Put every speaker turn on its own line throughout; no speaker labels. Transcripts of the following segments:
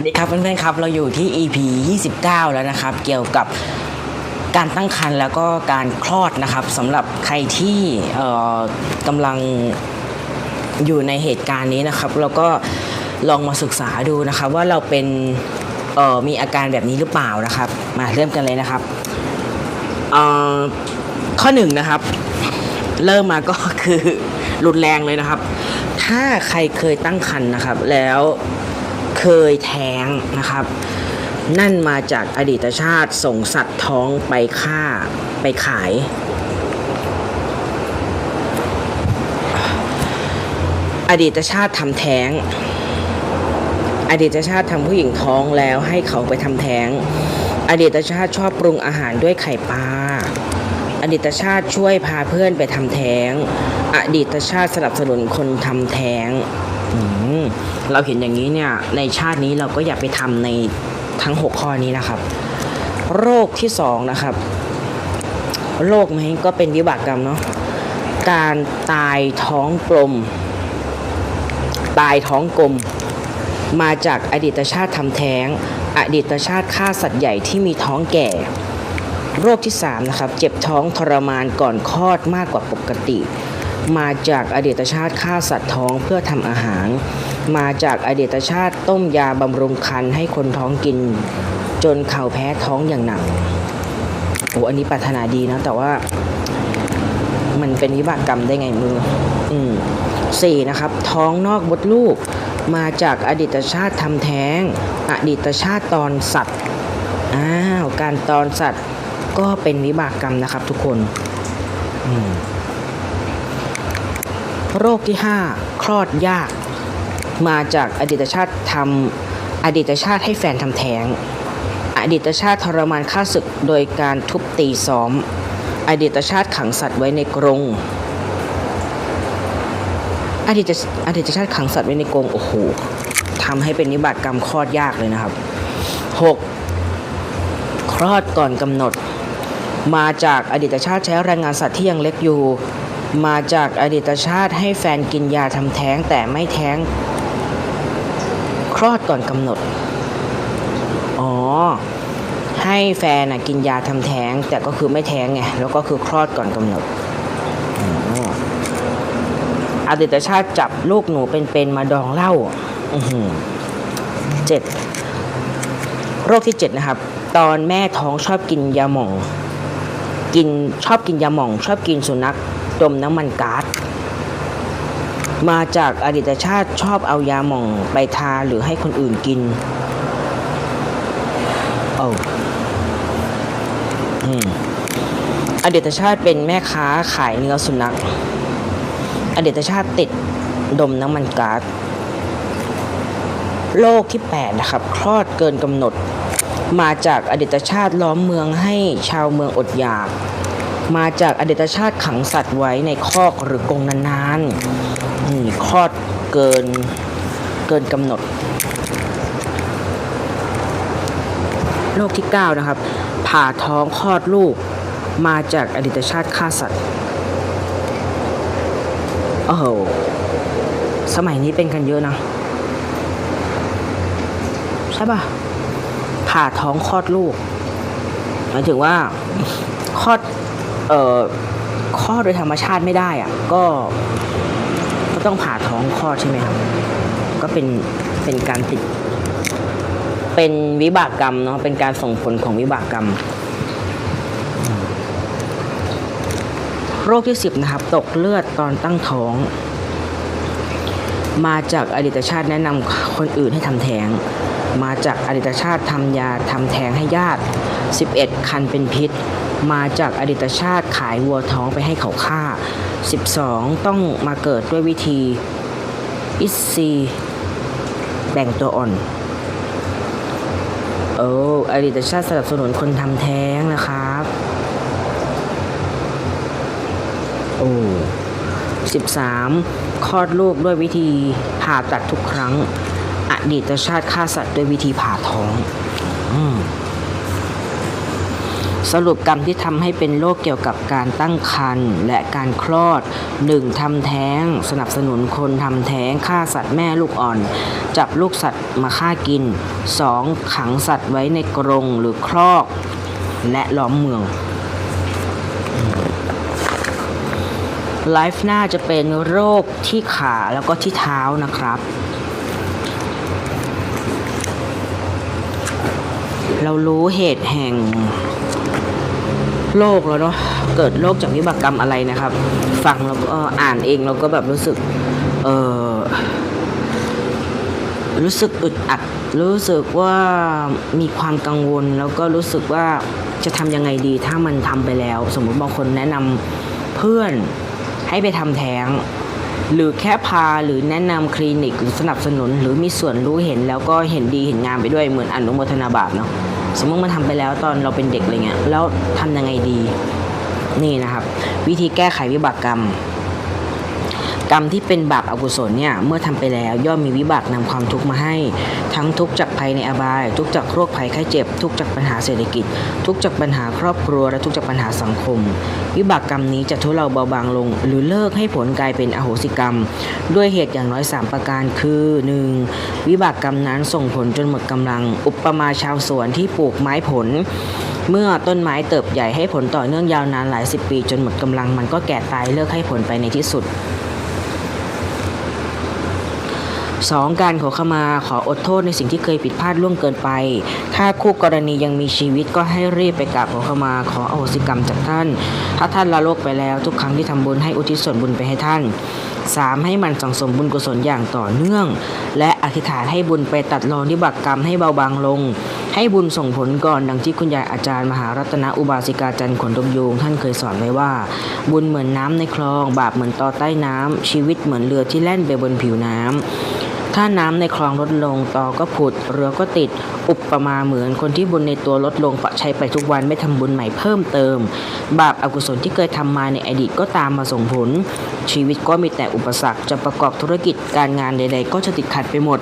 วัสดีครับเพื่อนๆครับ เราอยู่ที่ EP 29 แล้วนะครับ เกี่ยวกับการตั้งครรภ์แล้วก็การคลอดนะครับสำหรับใครที่กำลังอยู่ในเหตุการณ์นี้นะครับแล้วก็ลองมาศึกษาดูนะครับว่าเราเป็นมีอาการแบบนี้หรือเปล่านะครับ มาเริ่มกันเลยนะครับข้อหนึ่งนะครับ เริ่มมาก็คือรุนแรงเลยนะครับ ถ้าใครเคยตั้งครรภ์นะครับแล้ว เคยแท้งนะครับ นั่นมาจากอดีตชาติส่งสัตว์ท้องไปฆ่าไปขาย อดีตชาติทำแท้ง อดีตชาติทำผู้หญิงท้องแล้วให้เขาไปทำแท้ง อดีตชาติชอบปรุงอาหารด้วยไข่ปลาอดีตชาติช่วยพาเพื่อนไปทำแท้ง อดีตชาติสนับสนุนคนทำแท้ง เราเห็นอย่างนี้เนี่ยในชาตินี้เราก็อย่าไปทำในทั้ง 6 ข้อนี้นะครับ โรคที่สองนะครับ โรคไหมก็เป็นวิบากกรรมเนาะการตายท้องกลม ตายท้องกลม มาจากอดีตชาติทำแท้ง อดีตชาติฆ่าสัตว์ใหญ่ที่มีท้องแก่ โรคที่3นะครับเจ็บท้องทรมานก่อนคลอดมากกว่าปกติ มาจากอดีตชาติฆ่าสัตว์ท้องเพื่อทำอาหาร มาจากอดีตชาติต้มยาบำรุงครรภ์ให้คนท้องกิน จนเขาแพ้ท้องอย่างหนักโอ้อันนี้ปรารถนาดีนะ แต่ว่า มันเป็นวิบากกรรมได้ไงมือ อืมสี่นะครับ ท้องนอกมดลูก มาจากอดีตชาติทำแท้ง อดีตชาติตอนสัตว์อ้าวการตอนสัตว์ก็เป็นวิบากกรรมนะครับทุกคน อืม โรคที่ 5 คลอดยาก มาจากอดีตชาติทำอดีตชาติให้แฟนทำแท้ง อดีตชาติทรมานฆ่าศึกโดยการทุบตีซ้อม อดีตชาติขังสัตว์ไว้ในกรงอดีตอดีตชาติขังสัตว์ไว้ในกรงโอ้โหทำให้เป็นนิบากกรรมคลอดยากเลยนะครับ 6. คลอดก่อนกำหนด มาจากอดีตชาติใช้แรงงานสัตว์ที่ยังเล็กอยู่ มาจากอดีตชาติให้แฟนกินยาทำแท้งแต่ไม่แท้ง คลอดก่อนกำหนด อ๋อ ให้แฟนนะกินยาทำแท้ง แต่ก็คือไม่แท้งไงแล้วก็คือคลอดก่อนกำหนดอดีตชาติจับลูกหนูเป็นๆมาดองเหล้าเจ็ดโรคที่7นะครับ ตอนแม่ท้องชอบกินยาหม่อง กินชอบกินยาหม่อง ชอบกินสุนัข ดมน้ำมันก๊าซมาจากอดีตชาติชอบเอายาหม่องไปทาหรือให้คนอื่นกินโอ้อืมอดีตชาติเป็นแม่ค้าขายเนื้อสุนัข อดีตชาติติดดมน้ำมันก๊าซโรคที่ 8 นะครับ คลอดเกินกำหนด มาจากอดีตชาติล้อมเมืองให้ชาวเมืองอดอยาก มาจากอดีตชาติขังสัตว์ไว้ในคอกหรือกรงนานๆนี่คลอดเกินเกินกำหนดโรคที่ 9 นะครับ ผ่าท้องคลอดลูกมาจากอดีตชาติฆ่าสัตว์โอ้โหสมัยนี้เป็นกันเยอะนะ ใช่ป่ะ ผ่าท้องคลอดลูกหมายถึงว่าคลอด เอ่อคลอดโดยธรรมชาติไม่ได้อะก็ก็ต้องผ่าท้องคลอดใช่ไหมครับ ก็เป็นเป็นการติด เป็นวิบากกรรมเนาะเป็นการส่งผลของวิบากกรรม โรคที่สิบนะครับ ตกเลือดตอนตั้งท้อง มาจากอดีตชาติแนะนำคนอื่นให้ทำแท้งมาจากอดีตชาติทำยาทำแท้งให้ญาติ 11 คันเป็นพิษ มาจากอดีตชาติขายวัวท้องไปให้เขาฆ่า 12 ต้องมาเกิดด้วยวิธีอิสซีแบ่งตัวอ่อน โอ้อดีตชาติสนับสนุนคนทำแท้งนะครับ โอ้ 13. คลอดลูกด้วยวิธีผ่าตัดทุกครั้ง อดีตชาติฆ่าสัตว์ด้วยวิธีผ่าท้อง อืม สรุปกรรมที่ทำให้เป็นโรคเกี่ยวกับการตั้งครรภ์และการคลอด 1. ทำแท้ง สนับสนุนคนทำแท้งฆ่าสัตว์แม่ลูกอ่อน จับลูกสัตว์มาฆ่ากิน 2. ขังสัตว์ไว้ในกรงหรือครอก และล้อมเมืองไลฟ์หน้าจะเป็นโรคที่ขาแล้วก็ที่เท้านะครับ เรารู้เหตุแห่ง โรคแล้วเนาะเกิดโรคจากวิบากกรรมอะไรนะครับ ฟังแล้วก็อ่านเองเราก็แบบรู้สึกเออรู้สึกอึดอัด รู้สึกว่ามีความกังวลแล้วก็รู้สึกว่าจะทำยังไงดีถ้ามันทำไปแล้ว สมมติบางคนแนะนำเพื่อนให้ไปทำแท้ง หรือแค่พาหรือแนะนำคลินิกหรือสนับสนุนหรือมีส่วนรู้เห็นแล้วก็เห็นดีเห็นงามไปด้วยเหมือนอนุโมทนาบาปเนาะ สมมติมันทำไปแล้วตอนเราเป็นเด็กอะไรเงี้ยแล้วทำยังไงดี นี่นะครับ วิธีแก้ไขวิบากกรรม กรรมที่เป็นบาปอากุศลเนี่ยเมื่อทำไปแล้วย่อมมีวิบากนำความทุกข์มาให้ ทั้งทุกข์จากภัยในอบาย ทุกข์จากโรคภัยไข้เจ็บ ทุกข์จากปัญหาเศรษฐกิจ ทุกข์จากปัญหาครอบครัว และทุกข์จากปัญหาสังคม วิบากกรรมนี้จะทุเลาเบาบางลง หรือเลิกให้ผลกลายเป็นอโหสิกรรม ด้วยเหตุอย่างน้อย 3 ประการคือ 1. วิบากกรรมนั้นส่งผลจนหมดกำลัง อุปมาชาวสวนที่ปลูกไม้ผลเมื่อต้นไม้เติบใหญ่ให้ผลต่อเนื่องยาวนานหลายสิบปี จนหมดกำลังมันก็แก่ตายเลิกให้ผลไปในที่สุด 2. การขอขมาขออดโทษในสิ่งที่เคยผิดพลาดล่วงเกินไป ถ้าคู่กรณียังมีชีวิตก็ให้รีบไปกราบขอขมาขออโหสิกรรมจากท่าน ถ้าท่านละโลกไปแล้ว ทุกครั้งที่ทำบุญให้อุทิศส่วนบุญไปให้ท่าน 3. ให้มันสังสมบุญกุศลอย่างต่อเนื่อง และอธิษฐานให้บุญไปตัดรอนที่บักกรรมให้เบาบางลง ให้บุญส่งผลก่อนดังที่คุณยายอาจารย์มหารัตนอุบาสิกาจันทร์ขนดมยูงท่านเคยสอนไว้ว่า บุญเหมือนน้ำในคลอง บาปเหมือนต่อใต้น้ำชีวิตเหมือนเรือที่แล่นไปบนผิวน้ำ ถ้าน้ำในคลองลดลงต่อก็ผุด เรือก็ติด อุปมาเหมือนคนที่บุญในตัวลดลงปะใช้ไปทุกวันไม่ทำบุญใหม่เพิ่มเติม บาปอากุศลที่เคยทำมาในอดีตก็ตามมาส่งผล ชีวิตก็มีแต่อุปสรรคจะประกอบธุรกิจการงานใด ๆ ก็จะติดขัดไปหมด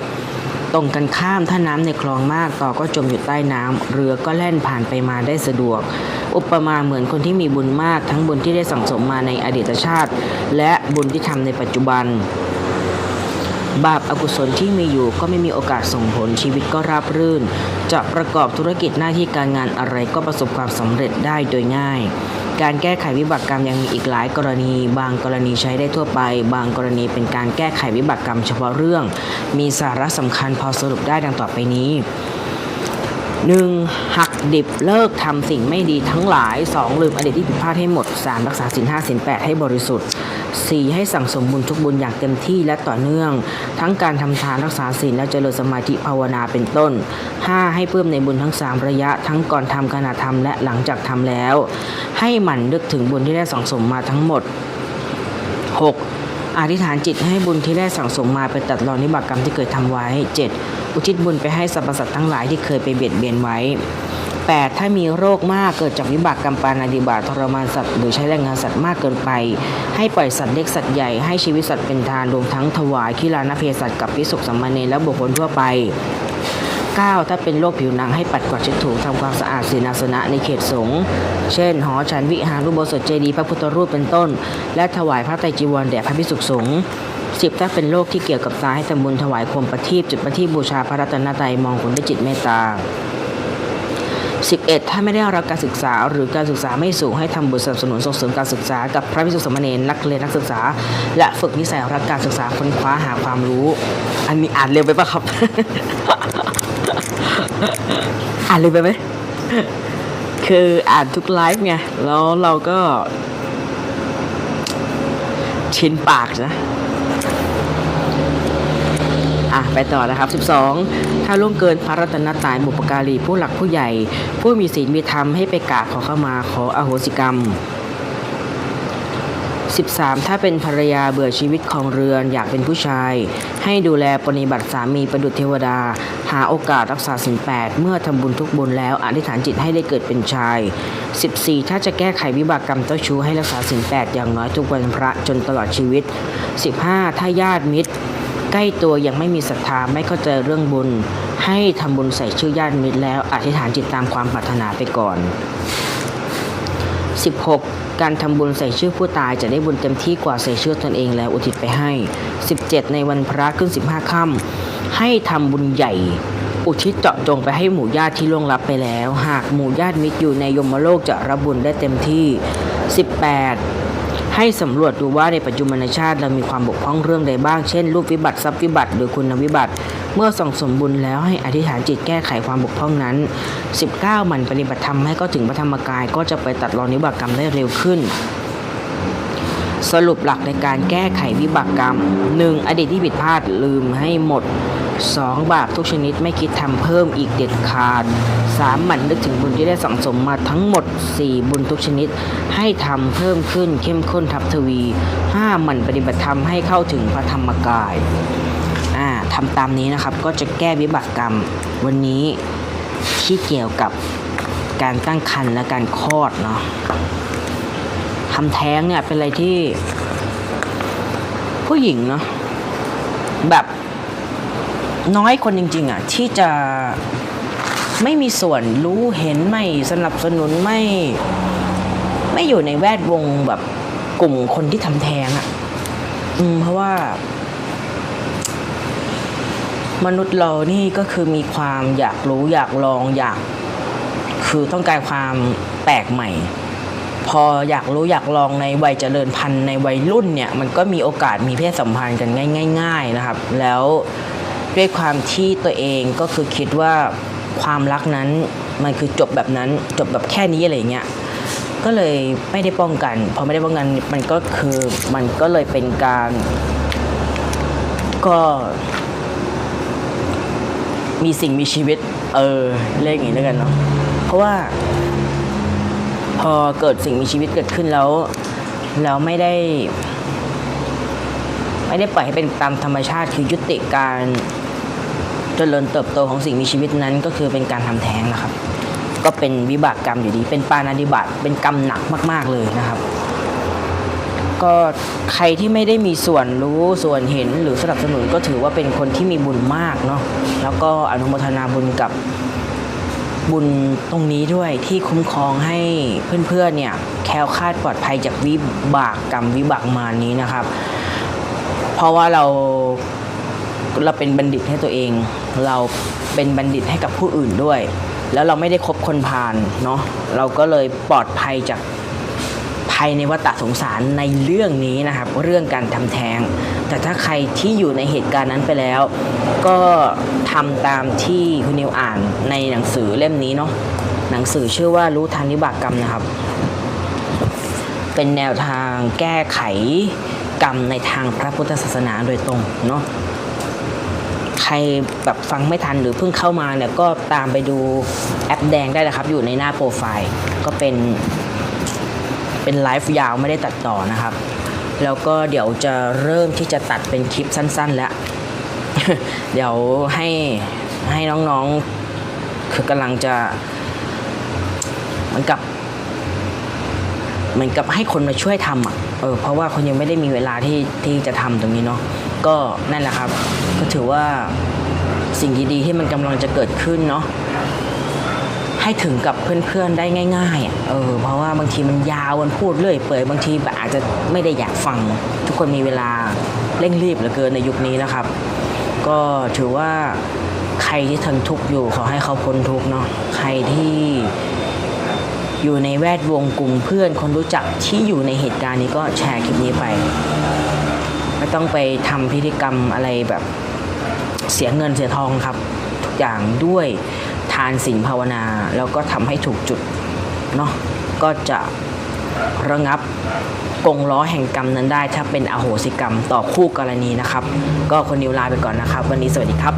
ตรงกันข้ามถ้าน้ำในคลองมากต่อก็จมอยู่ใต้น้ำเรือก็แล่นผ่านไปมาได้สะดวก อุปมาเหมือนคนที่มีบุญมากทั้งบุญที่ได้สั่งสมมาในอดีตชาติ และบุญที่ทำในปัจจุบัน บาปอากุศลที่มีอยู่ก็ไม่มีโอกาสส่งผลชีวิตก็ราบรื่น จะประกอบธุรกิจหน้าที่การงานอะไรก็ประสบความสำเร็จได้โดยง่าย การแก้ไขวิบากกรรมยังมีอีกหลายกรณี บางกรณีใช้ได้ทั่วไป บางกรณีเป็นการแก้ไขวิบากกรรมเฉพาะเรื่อง มีสาระสำคัญพอสรุปได้ดังต่อไปนี้ 1. หัก ดิบเลิกทำสิ่งไม่ดีทั้งหลาย 2. ลืมอดีตที่ผิดพลาดให้หมด 3. รักษาสินห้าสินแปดให้บริสุทธิ์ 4. ให้สั่งสมบุญทุกบุญอย่างเต็มที่และต่อเนื่อง ทั้งการทำทานรักษาศีลและเจริญสมาธิภาวนาเป็นต้น 5. ให้เพิ่มในบุญทั้ง 3 ระยะ ทั้งก่อนทำขณะทำและหลังจากทำแล้ว ให้หมั่นนึกถึงบุญที่ได้สั่งสมมาทั้งหมด 6. อธิษฐานจิตให้บุญที่ได้สั่งสมมาไปตัดรอนนิบากกรรมที่เคยทำไว้ 7. อุทิศบุญไปให้สรรพสัตว์ทั้งหลายที่เคยไปเบียดเบียนไว้ 8. ถ้ามีโรคมากเกิดจากวิบากกรรมปานาดิบาตทรมานสัตว์หรือใช้แรงงานสัตว์มากเกินไป ให้ปล่อยสัตว์เล็กสัตว์ใหญ่ให้ชีวิตสัตว์เป็นทานรวมทั้งถวายขีลานเพสัตกับพิสุกสัมมาเนรและบุคคลทั่วไป 9. ถ้าเป็นโรคผิวหนังให้ปัดกวาดเช็ดถูทำความสะอาดศีนาสนะในเขตสงฆ์เช่น หอฉันวิหารรูปโบสถเจดีย์พระพุทธรูปเป็นต้น และถวายพระไตรจีวรแด่พระภิกษุสงฆ์ 10. ถ้าเป็นโรคที่เกี่ยวกับตาให้ทำบุญถวายโคมประทีปจุดประทีปบูชาพระรัตนตรัยมองผลด้วยจิตเมตตา 11. ถ้าไม่ได้รับการศึกษาหรือการศึกษาไม่สูงให้ทำบุญสนับสนุนส่งเสริมการศึกษากับพระภิกษุสมเณรนักเรียนนักศึกษา และฝึกนิสัยรักการศึกษาค้นคว้าหาความรู้ อันนี้อ่านเร็วไปปะครับ อ่านเร็วไปไหมคืออ่านทุกไลฟ์ไงแล้วเราก็ชินปากนะ ไปต่อนะครับ 12 ถ้าล่วงเกินพระรัตนตรัยบุปการีผู้หลักผู้ใหญ่ ผู้มีศีลมีธรรมให้ไปกราบขอเข้ามาขออโหสิกรรม 13 ถ้าเป็นภรรยาเบื่อชีวิตของเรือนอยากเป็นผู้ชาย ให้ดูแลปฏิบัติสามีประดุจเทวดา หาโอกาสรักษาสินแปดเมื่อทำบุญทุกบุญแล้วอธิษฐานจิตให้ได้เกิดเป็นชาย 14 ถ้าจะแก้ไขวิบากกรรมเจ้าชู้ให้รักษาสินแปดอย่างน้อยทุกวันพระจนตลอดชีวิต 15 ถ้าญาติมิตร ใกล้ตัวยังไม่มีศรัทธาไม่เข้าใจเรื่องบุญ ให้ทำบุญใส่ชื่อญาติมิตรแล้วอธิษฐานจิตตามความปรารถนาไปก่อน 16. การทำบุญใส่ชื่อผู้ตายจะได้บุญเต็มที่กว่าใส่ชื่อตนเองแล้วอุทิศไปให้ 17. ในวันพระขึ้น 15ค่ำให้ทำบุญใหญ่ อุทิศเจาะจงไปให้หมู่ญาติที่ล่วงลับไปแล้ว หากหมู่ญาติมิตรอยู่ในยมโลกจะรับบุญได้เต็มที่ 18. ให้สำรวจดูว่าในปัจจุบันชาติเรามีความบกพร่องเรื่องใดบ้าง เช่นรูปวิบัติทรัพย์วิบัติหรือคุณวิบัติ เมื่อส่องสมบุญแล้วให้อธิษฐานจิตแก้ไขความบกพร่องนั้น 19 มันปฏิบัติธรรมให้ก็ถึงพระธรรมกาย ก็จะไปตัดรอนวิบากกรรมได้เร็วขึ้นสรุปหลักในการแก้ไขวิบากกรรม 1. อดีตที่ผิดพลาดลืมให้หมด 2. บาปทุกชนิดไม่คิดทำเพิ่มอีกเด็ดขาด 3. หมั่นนึกถึงบุญที่ได้สั่งสมมาทั้งหมด 4. บุญทุกชนิดให้ทำเพิ่มขึ้นเข้มข้นทับทวี 5. หมั่นปฏิบัติธรรมให้เข้าถึงพระธรรมกายอ่าทำตามนี้นะครับก็จะแก้วิบากกรรม วันนี้ที่เกี่ยวกับการตั้งครรภ์และการคลอดเนาะทำแท้งเนี่ยเป็นอะไรที่ผู้หญิงเนาะแบบ น้อยคนจริงๆอะที่จะไม่มีส่วนรู้เห็นไม่สนับสนุนไม่ ไม่อยู่ในแวดวงแบบกลุ่มคนที่ทำแท้งอะ อืม เพราะว่า มนุษย์เรานี่ก็คือมีความอยากรู้อยากลองอยาก คือต้องการความแปลกใหม่ พออยากรู้อยากลองในวัยเจริญพันธุ์ในวัยรุ่นเนี่ย มันก็มีโอกาสมีเพศสัมพันธ์กันง่าย ๆ นะครับ แล้ว ด้วยความที่ตัวเองก็คือคิดว่าความรักนั้นมันคือจบแบบนั้นจบแบบแค่นี้อะไรเงี้ยก็เลยไม่ได้ป้องกันพอไม่ได้ป้องกันมันก็คือมันก็เลยเป็นการ ก็มีสิ่งมีชีวิต เออเรียกอย่างนี้แล้วกันเนาะเพราะว่า พอเกิดสิ่งมีชีวิตเกิดขึ้นแล้วแล้วไม่ได้ ไม่ได้ปล่อยให้เป็นตามธรรมชาติคือยุติการ จริญเติบโตของสิ่งมีชีวิตนั้นก็คือเป็นการทำแท้งนะครับ ก็เป็นวิบากกรรมอยู่ดี เป็นปานาดิบาตเป็นกรรมหนักมาก ๆเลยนะครับ ก็ใครที่ไม่ได้มีส่วนรู้ส่วนเห็นหรือสนับสนุนก็ถือว่าเป็นคนที่มีบุญมากเนาะแล้วก็อนุโมทนาบุญกับบุญตรงนี้ด้วยที่คุ้มครองให้เพื่อนๆเนี่ยแคล้วคลาดปลอดภัยจากวิบากกรรมวิบากมานี้นะครับ เพราะว่าเราเราเป็นบัณฑิตให้ตัวเอง เราเป็นบัณฑิตให้กับผู้อื่นด้วย แล้วเราไม่ได้คบคนพาลเนาะเราก็เลยปลอดภัยจากภัยในวัฏสงสารในเรื่องนี้นะครับเรื่องการทำแท้ง แต่ถ้าใครที่อยู่ในเหตุการณ์นั้นไปแล้ว ก็ทำตามที่คุณนิวอ่านในหนังสือเล่มนี้เนาะหนังสือชื่อว่ารู้ทันวิบากกรรมนะครับ เป็นแนวทางแก้ไขกรรมในทางพระพุทธศาสนาโดยตรงเนาะ ใครแบบฟังไม่ทันหรือเพิ่งเข้ามาเนี่ยก็ตามไปดูแอปแดงได้นะครับ อยู่ในหน้าโปรไฟล์ก็เป็น เป็นไลฟ์ยาวไม่ได้ตัดต่อนะครับ แล้วก็เดี๋ยวจะเริ่มที่จะตัดเป็นคลิปสั้น ๆ แล้ว เดี๋ยวให้ให้น้องๆ คือกำลังจะเหมือนกับเหมือนกับให้คนมาช่วยทำอะเออเพราะว่าคนยังไม่ได้มีเวลาที่ที่จะทำตรงนี้เนาะ ก็นั่นแหละครับ ก็ถือว่าสิ่งดีๆที่มันกำลังจะเกิดขึ้นเนาะให้ถึงกับเพื่อนๆได้ง่ายๆเออเพราะว่าบางทีมันยาวมันพูดเรื่อยเปื่อยบางทีอาจจะไม่ได้อยากฟัง ทุกคนมีเวลาเร่งรีบเหลือเกินในยุคนี้นะครับ ก็ถือว่าใครที่ทนทุกข์อยู่ขอให้เขาพ้นทุกข์เนาะใครที่อยู่ในแวดวงกลุ่มเพื่อนคนรู้จักที่อยู่ในเหตุการณ์นี้ก็แชร์คลิปนี้ไป ไม่ต้องไปทำพิธีกรรมอะไรแบบเสียเงินเสียทองครับ ทุกอย่างด้วยทานศีลภาวนา แล้วก็ทำให้ถูกจุดเนาะก็จะระงับกงล้อแห่งกรรมนั้นได้ ถ้าเป็นอโหสิกรรมต่อคู่กรณีนะครับ ก็คนนิวลาไปก่อนนะครับ วันนี้สวัสดีครับ